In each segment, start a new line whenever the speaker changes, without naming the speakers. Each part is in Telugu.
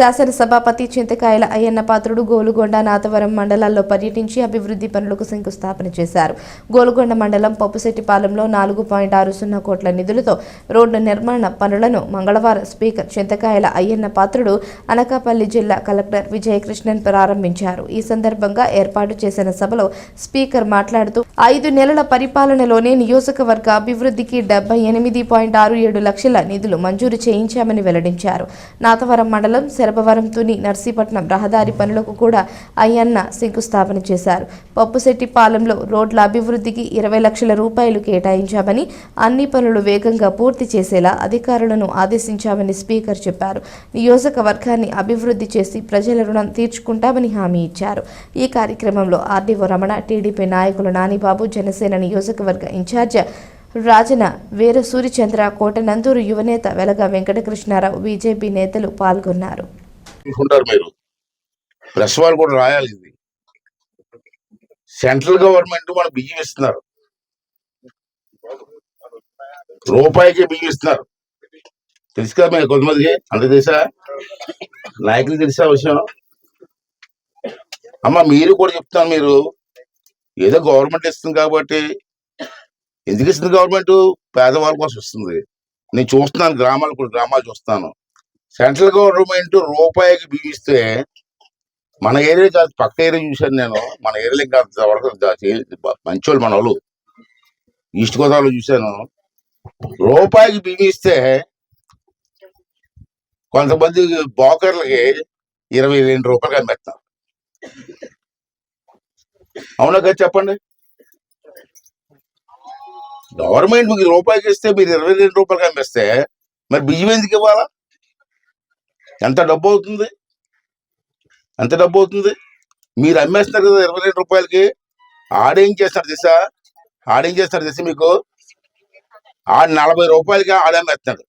శాసనసభాపతి చింతకాయల అయ్యన్న పాత్రుడు గోలుగొండ నాతవరం మండలాల్లో పర్యటించి అభివృద్ధి పనులకు శంకుస్థాపన చేశారు. గోలుగొండ మండలం పప్పుశెట్టిపాలెంలో నాలుగు పాయింట్ ఆరు సున్నా కోట్ల నిధులతో రోడ్డు నిర్మాణ పనులను మంగళవారం స్పీకర్ చింతకాయల అయ్యన్న పాత్రుడు అనకాపల్లి జిల్లా కలెక్టర్ విజయకృష్ణన్ ప్రారంభించారు. ఈ సందర్భంగా ఏర్పాటు చేసిన సభలో స్పీకర్ మాట్లాడుతూ ఐదు నెలల పరిపాలనలోనే నియోజకవర్గ అభివృద్ధికి డెబ్బై ఎనిమిది పాయింట్ ఆరు ఏడు లక్షల నిధులు మంజూరు చేయించామని వెల్లడించారు. నాతవరం మండలం శర తుని నర్సీపట్నం రహదారి పనులకు కూడా అయ్యన్న శంకుస్థాపన చేశారు. పప్పుశెట్టిపాలెంలో రోడ్ల అభివృద్ధికి ఇరవై లక్షల రూపాయలు కేటాయించామని అన్ని పనులు వేగంగా పూర్తి చేసేలా అధికారులను ఆదేశించామని స్పీకర్ చెప్పారు. నియోజకవర్గాన్ని అభివృద్ధి చేసి ప్రజల రుణం తీర్చుకుంటామని హామీ ఇచ్చారు. ఈ కార్యక్రమంలో ఆర్డీఓ రమణ టీడీపీ నాయకులు నానిబాబు జనసేన నియోజకవర్గ ఇన్ఛార్జ్ రాజన వీర సూర్యచంద్ర కోటనందూరు యువనేత వెలగ వెంకటకృష్ణారావు బీజేపీ నేతలు పాల్గొన్నారు.
అనుకుంటారు మీరు? ప్రెస్ వాళ్ళు కూడా రాయాలి ఇది. సెంట్రల్ గవర్నమెంట్ మన బియ్యం ఇస్తున్నారు రూపాయికి బియ్యం ఇస్తున్నారు తెలుసు కదా మీరు కొంతమందికి? అంత తెలుసా? నాయకులు తెలుసా విషయం? అమ్మ మీరు కూడా చెప్తాను మీరు. ఏదో గవర్నమెంట్ ఇస్తుంది కాబట్టి. ఎందుకు ఇస్తుంది గవర్నమెంట్ పేదవాళ్ళ కోసం ఇస్తుంది. నేను చూస్తున్నాను గ్రామాలు కూడా గ్రామాలు చూస్తాను సెంట్రల్ గవర్నమెంట్ రూపాయికి బిగిస్తే మన ఏరియా కాదు పక్క ఏరియా చూశాను నేను. మన ఏరియాలో కాదు వరకు మంచోళ్ళు మన వాళ్ళు. ఈస్ట్ గోదావరిలో చూశాను. రూపాయికి బియ్యం ఇస్తే కొంతమంది బోకర్లకి ఇరవై రెండు రూపాయలు కనిపెడతారు. అవునా కదా చెప్పండి? గవర్నమెంట్ మీకు రూపాయికి ఇస్తే మీరు ఇరవై రెండు రూపాయలు అమ్మేస్తే మరి బియ్యం ఎందుకు ఇవ్వాలా? ఎంత డబ్బు అవుతుంది ఎంత డబ్బు అవుతుంది మీరు అమ్మేస్తున్నారు కదా ఇరవై రెండు రూపాయలకి. ఆడేం చేస్తారు తెలుసా? ఆడేం చేస్తారు తెలుసా మీకు? ఆడ నలభై రూపాయలకి ఆడమ్మేస్తున్నాడు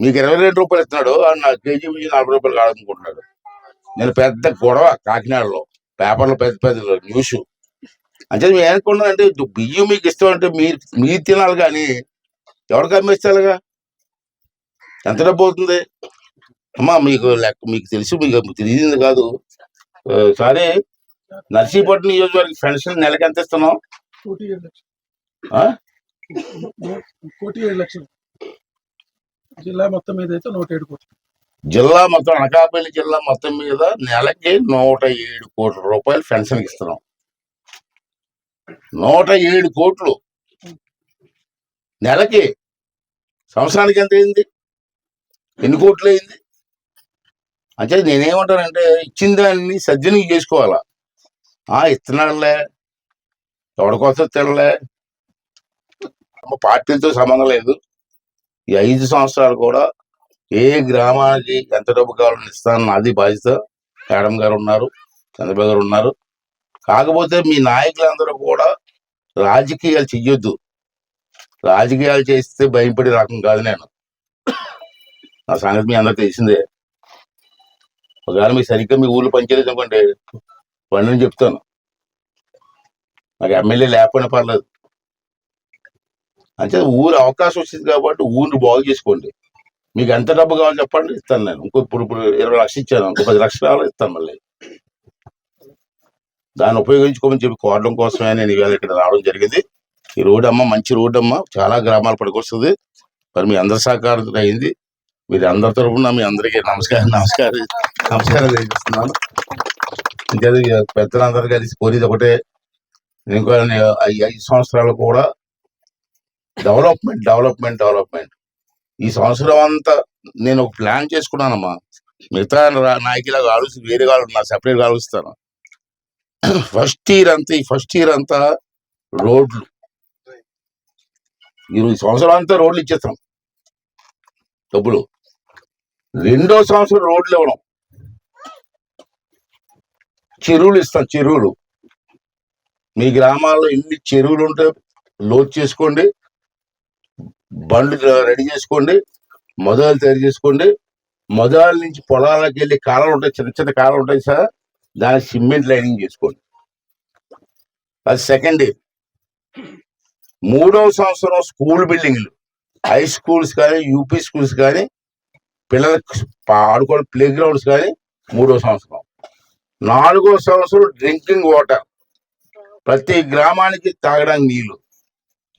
మీకు ఇరవై రెండు రూపాయలు ఇస్తున్నాడు. ఆడు నా కేజీ మించి నలభై రూపాయలకి ఆడనుకుంటున్నాడు నేను పెద్ద గొడవ కాకినాడలో. పేపర్లో పెద్ద పెద్ద న్యూస్. అంటే మేము ఏమనుకున్నాం అంటే బియ్యం మీకు ఇష్టం అంటే మీరు మీరు తినాలి కానీ ఎవరికి అమ్మేస్తారుగా ఎంత డబ్బు అవుతుంది అమ్మా మీకు లెక్క మీకు తెలుసు మీకు తెలియదు కాదు. సరే నర్సీపట్నం నియోజకవర్గ పెన్షన్ నెలకి ఎంత ఇస్తున్నాం
కోటి ఏడు లక్షలు.
ఆ?
కోటి ఏడు లక్షలు. జిల్లా మొత్తం మీద అయితే నూట ఏడు కోట్లు.
జిల్లా మొత్తం అనకాపల్లి జిల్లా మొత్తం మీద నెలకి నూట ఏడు కోట్ల రూపాయలు పెన్షన్ ఇస్తున్నాం. నూట ఏడు కోట్లు. నెలకి సంవత్సరానికి ఎంత అయింది? ఎన్ని కోట్లు అయింది? అంటే నేనేమంటానంటే ఇచ్చిన దాన్ని సజ్జనం చేసుకోవాలా? ఆ ఇస్తున్నాడులే. ఎవడికోసం తినలే పార్టీలతో సంబంధం లేదు. ఈ ఐదు సంవత్సరాలు కూడా ఏ గ్రామానికి ఎంత డబ్బు కావాలని ఇస్తానని అది బాధ్యత. మేడం గారు ఉన్నారు చంద్రబాబు గారు ఉన్నారు. కాకపోతే మీ నాయకులందరూ కూడా రాజకీయాలు చెయ్యొద్దు. రాజకీయాలు చేస్తే భయంపడి రకం కాదు నేను. నా సంగతి మీ అందరూ తెలిసిందే. ఒకవేళ మీకు సరిగ్గా మీ ఊర్లో పనిచేయలేదు అనుకోండి పండుని చెప్తాను. నాకు ఎమ్మెల్యే లేకపోయినా పర్లేదు. అంటే ఊరు అవకాశం వచ్చింది కాబట్టి ఊరిని బాగు చేసుకోండి. మీకు ఎంత డబ్బు కావాలో చెప్పండి ఇస్తాను నేను. ఇంకో ఇప్పుడు ఇప్పుడు ఇరవై లక్షలు ఇచ్చాను ఇంకో పది లక్షలు కావాలి ఇస్తాను మళ్ళీ. దాన్ని ఉపయోగించుకోమని చెప్పి కోరడం కోసమే నేను ఇవాళ ఇక్కడ రావడం జరిగింది. ఈ రోడ్డు అమ్మ మంచి రోడ్ అమ్మ. చాలా గ్రామాలు పడికొస్తుంది. మరి మీ అందరి సహకారం అయింది. మీరు అందరి తరఫున మీ అందరికీ నమస్కారం నమస్కారం. నమస్కారం తెలియజేస్తున్నాను ఇంకా పెద్దలందరూ కలిసి కోరేది ఒకటే ఇంకో ఈ ఐదు సంవత్సరాలు కూడా డెవలప్మెంట్ డెవలప్మెంట్ డెవలప్మెంట్. ఈ సంవత్సరం అంతా నేను ఒక ప్లాన్ చేసుకున్నానమ్మా. మిగతా నాయకులకు ఆలోచి వేరే వాళ్ళు నా సెపరేట్ ఆలోచిస్తాను. ఫస్ట్ ఇయర్ అంతా ఈ ఫస్ట్ ఇయర్ అంతా రోడ్లు. ఈ సంవత్సరం అంతా రోడ్లు ఇచ్చేస్తాం. డబ్బులు. రెండో సంవత్సరం రోడ్లు ఇవ్వడం. చెరువులు ఇస్తాం చెరువులు. మీ గ్రామాల్లో ఎన్ని చెరువులు ఉంటే లోడ్ చేసుకోండి. బండ్లు రెడీ చేసుకోండి. మొదలు తయారు చేసుకోండి. మొదల నుంచి పొలాలకు వెళ్ళి కాలాలు ఉంటాయి చిన్న చిన్న కాలాలు ఉంటాయి సార్. దాని సిమెంట్ లైనింగ్ చేసుకోండి. అది సెకండ్ ఇయర్ మూడవ సంవత్సరం స్కూల్ బిల్డింగ్లు. హై స్కూల్స్ కానీ యూపీ స్కూల్స్ కానీ పిల్లలకు ఆడుకోవడం ప్లే గ్రౌండ్స్ కానీ మూడో సంవత్సరం. నాలుగో సంవత్సరం డ్రింకింగ్ వాటర్ ప్రతి గ్రామానికి తాగడానికి నీళ్ళు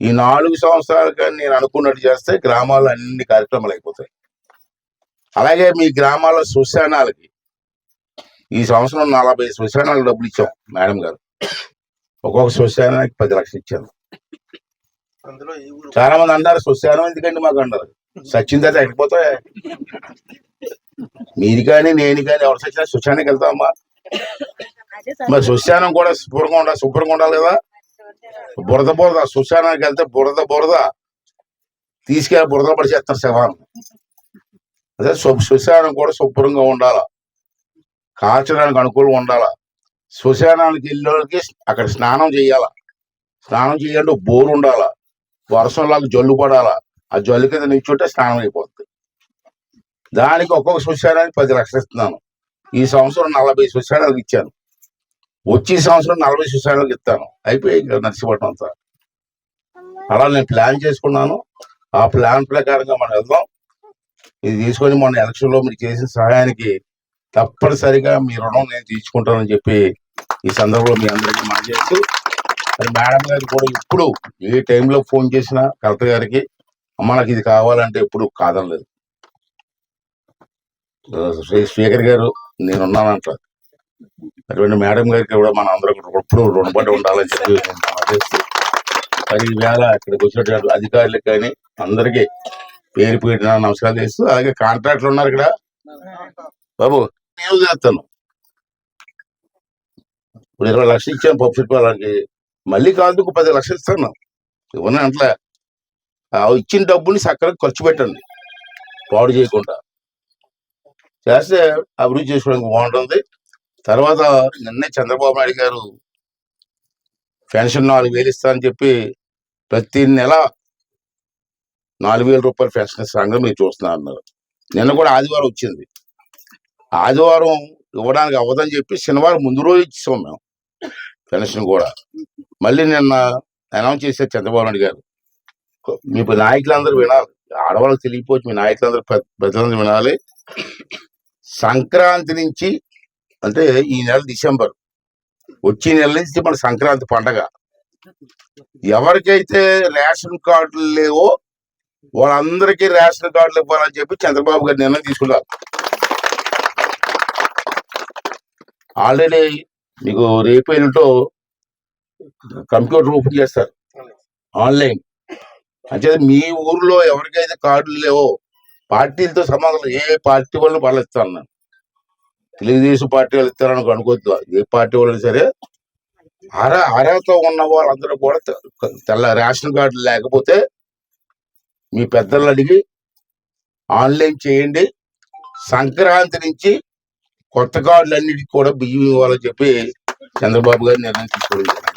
ఈ నాలుగు సంవత్సరాలు కానీ నేను అనుకున్నట్టు చేస్తే గ్రామాల్లో అన్ని కార్యక్రమాలు అయిపోతాయి. అలాగే మీ గ్రామాల శ్మశానాలకి. ఈ సంవత్సరం నలభై శ్మశానాలు డబ్బులు ఇచ్చాం మేడం గారు. ఒక్కొక్క శ్మశానానికి పది లక్షలు ఇచ్చాను చాలా మంది అన్నారు శ్మశానం ఎందుకండి మాకు అన్నారు సచిన్ తర్వాత ఎక్కిపోతాయి మీరు కానీ నేను కానీ ఎవరు సచ్చినా శ్మశానానికి వెళ్తామమ్మా. మరి శ్మశానం కూడా శుభ్రంగా ఉండాలి శుభ్రంగా ఉండాలి కదా? బురద బురద శ్మశానానికి వెళ్తే బురద బురద. తీసుకెళ్ళి బురద పడిచేస్తారు శవాన్ని. అదే శ్మశానం కూడా శుభ్రంగా ఉండాలా? కాల్చడానికి అనుకూలంగా ఉండాలా? శ్మశానానికి వెళ్ళేవాళ్ళకి అక్కడ స్నానం చేయాల? స్నానం చేయాలంటే బోరు ఉండాలా? వర్షంలాగా జల్లు పడాలా? ఆ జల్లు కింద నిల్చుంటే స్నానం అయిపోతుంది దానికి ఒక్కొక్క శ్మశానానికి పది లక్షలు ఇస్తున్నాను. ఈ సంవత్సరం నలభై శ్మశానాలకు ఇచ్చాను. వచ్చే సంవత్సరం నలభై శ్మశానాలకు ఇస్తాను. అయిపోయి నర్సిపట్నం అంతా. అలా నేను ప్లాన్ చేసుకున్నాను. ఆ ప్లాన్ ప్రకారంగా మనం వెళ్దాం. ఇది తీసుకొని మొన్న ఎలక్షన్లో మీరు చేసిన సహాయానికి తప్పనిసరిగా మీ రుణం నేను తీర్చుకుంటానని చెప్పి ఈ సందర్భంలో మీ అందరికీ మాట చేస్తూ మరి మేడం గారు కూడా ఇప్పుడు ఏ టైంలో ఫోన్ చేసినా కలెక్టర్ గారికి అమ్మ నాకు ఇది కావాలంటే ఎప్పుడు కాదనలేదు శ్రీ స్పీకర్ గారు నేనున్నానంటారు అటువంటి మేడం గారికి కూడా మన అందరం ఎప్పుడు రుణపడి ఉండాలని చెప్పి మరి ఈవేళ ఇక్కడికి వచ్చినటువంటి అధికారులకు కానీ అందరికీ పేరు పెట్టిన నమస్కారం చేస్తూ అలాగే కాంట్రాక్టర్ ఉన్నారు ఇక్కడ. బాబు నేను చేస్తాను? ఇప్పుడు ఇరవై లక్షలు ఇచ్చాను పప్పు వాళ్ళకి మళ్ళీ కాదు పది లక్షలు ఇస్తాను ఇవ్వను అంటలే ఆ ఇచ్చిన డబ్బుని సక్కగా ఖర్చు పెట్టండి. పాడు చేయకుండా. చేస్తే అభివృద్ధి చేసుకోవడానికి బాగుంటుంది. తర్వాత నిన్నే చంద్రబాబు నాయుడు గారు పెన్షన్ నాలుగు వేలు ఇస్తానని చెప్పి ప్రతి నెల నాలుగు వేల రూపాయలు పెన్షన్ ఇస్తాను మీరు చూస్తున్నారు అన్నారు. నిన్న కూడా ఆదివారం వచ్చింది. ఆదివారం ఇవ్వడానికి అవ్వదని చెప్పి శనివారం ముందు రోజు ఇచ్చాం మేము. పెన్షన్ కూడా. మళ్ళీ నిన్న అనౌన్స్ చేశారు చంద్రబాబు నాయుడు గారు మీ నాయకులందరూ వినాలి. ఆడవాళ్ళకి తెలియకపోవచ్చు మీ నాయకులందరూ పెద్ద- వినాలి. సంక్రాంతి నుంచి అంటే ఈ నెల డిసెంబర్ వచ్చే నెల నుంచి మన సంక్రాంతి పండగ. ఎవరికైతే రేషన్ కార్డులు లేవో వాళ్ళందరికీ రేషన్ కార్డులు ఇవ్వాలని చెప్పి చంద్రబాబు గారు నిర్ణయం తీసుకున్నారు. ఆల్రెడీ మీకు రేపు ఎల్లుంటో కంప్యూటర్ ఓపెన్ చేస్తారు. ఆన్లైన్. అంటే మీ ఊర్లో ఎవరికైతే కార్డులు లేవో పార్టీలతో సంబంధం ఏ పార్టీ వాళ్ళు వాళ్ళు ఇస్తాను నేను. తెలుగుదేశం పార్టీ వాళ్ళు ఇస్తారని అనుకోవద్దు. ఏ పార్టీ వాళ్ళు సరే అర అర్హత ఉన్న వాళ్ళందరూ కూడా తెల్ల రేషన్ కార్డులు లేకపోతే మీ పెద్దలు అడిగి ఆన్లైన్ చేయండి. సంక్రాంతి నుంచి కొత్త కార్డులన్నిటికీ కూడా బియ్యం ఇవ్వాలని చెప్పి చంద్రబాబు గారు నిర్ణయం తీసుకోవడం